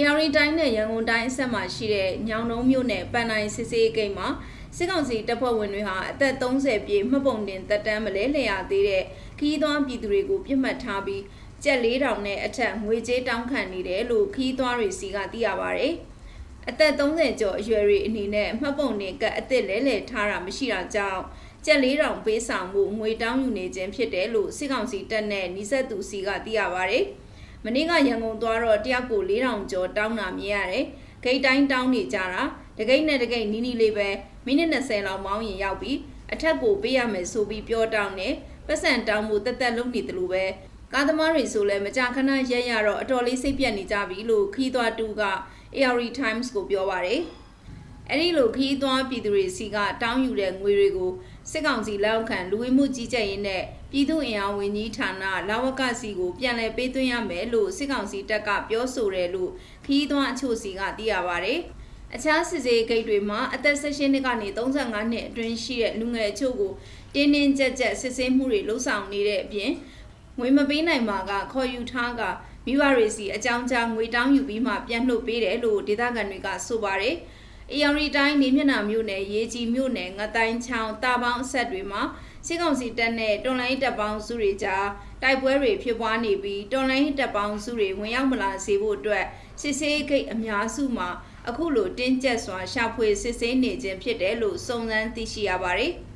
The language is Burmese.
AR တိုင်းနဲ့ရန်ကုန်တိုင်းအဆက်မှာရှိတဲ့ညောင်နှုံးမြို့နယ်ပန်နိုင်စစ်စေးဂိတ်မှာစစ်ကောင်စီတပ်ဖွဲ့ဝင်တွေဟာအသက်30ပြည့်မှတ်ပုံတင်တက်တန်းမလဲလျာသေးတဲ့ခီးသွွားပြည်သူတွေကိုပြစ်မှတ်ထားပြီးကြက်၄တောင်နဲ့အထက်ငွေကြေးတောင်းခံနေတယ်လို့ခီးသွွားတွေစီကသိရပါဗျ။အသက်30ကျော်အရွယ်တွေအနေနဲ့မှတ်ပုံတင်ကအစ်စ်လဲလဲထားတာမရှိတာကြောင့်ကြက်၄တောင်ပေးဆောင်မှုငွေတောင်းယူနေခြင်းဖြစ်တယ်လို့စစ်ကောင်စီတပ်နဲ့နှိစက်သူစီကသိရပါဗျ။ မနေ့ကရန်ကုန်သွားတော့တယောက်ကို4000ကျော်တောင်းတာမြင်ရတယ်။ဂိတ်တိုင်းတောင်းနေကြတာတကိတ်နဲ့တကိတ်နီးနီးလေးပဲမိနစ်20လောက်မောင်းရင်ရောက်ပြီးအထက်ကိုပေးရမယ်ဆိုပြီးပြောတောင်းတယ်။ပတ်စံတောင်းမှုတက်တက်လုံးနေတယ်လို့ပဲကားသမားတွေဆိုလဲမကြာခဏရက်ရတော့အတော်လေးစိတ်ပြတ်နေကြပြီလို့ခီးသွားတူက ARD Times ကိုပြောပါတယ်။ အဲ့ဒီလိုခီးသွွားပြည်သူတွေစီကတောင်းယူတဲ့ငွေတွေကိုစစ်ကောင်စီလက်အောက်ခံလူဝင်မှုကြီးကြပ်ရေးနဲ့ပြည်သူ့အင်အားဝန်ကြီးဌာနလာဝကစီကိုပြန်လည်ပေးသွင်းရမယ်လို့စစ်ကောင်စီတပ်ကပြောဆိုတယ်လို့ခီးသွွားအချို့စီကသိရပါဗျ။အခြားစစ်စေးဂိတ်တွေမှာအသက်16နှစ်ကနေ35နှစ်အတွင်းရှိတဲ့လူငယ်အချို့ကိုတင်းတင်းကြပ်ကြပ်စစ်ဆေးမှုတွေလှုပ်ဆောင်နေတဲ့အပြင်ငွေမပေးနိုင်မှာကခေါ်ယူထားကမိဘတွေစီအကြောင်းကြားငွေတောင်းယူပြီးမှပြန်လှုပ်ပေးတယ်လို့ဒေသခံတွေကဆိုပါတယ်။ AR တိုင်းနေမျက်နှာမြို့နယ်ရေကြီးမြို့နယ်ငတိုင်းချောင်းတာပေါင်းအဆက်တွေမှာစစ်ကောင်စီတပ်နဲ့တွန်လိုင်းတပ်ပေါင်းစုတွေကြားတိုက်ပွဲတွေဖြစ်ပွားနေပြီးတွန်လိုင်းတပ်ပေါင်းစုတွေဝင်ရောက်မလာစေဖို့အတွက်စစ်ဆေးဂိတ်အများစုမှာအခုလိုတင်းကျပ်စွာရှာဖွေစစ်ဆေးနေခြင်းဖြစ်တယ်လို့စုံစမ်းသိရှိရပါတယ်။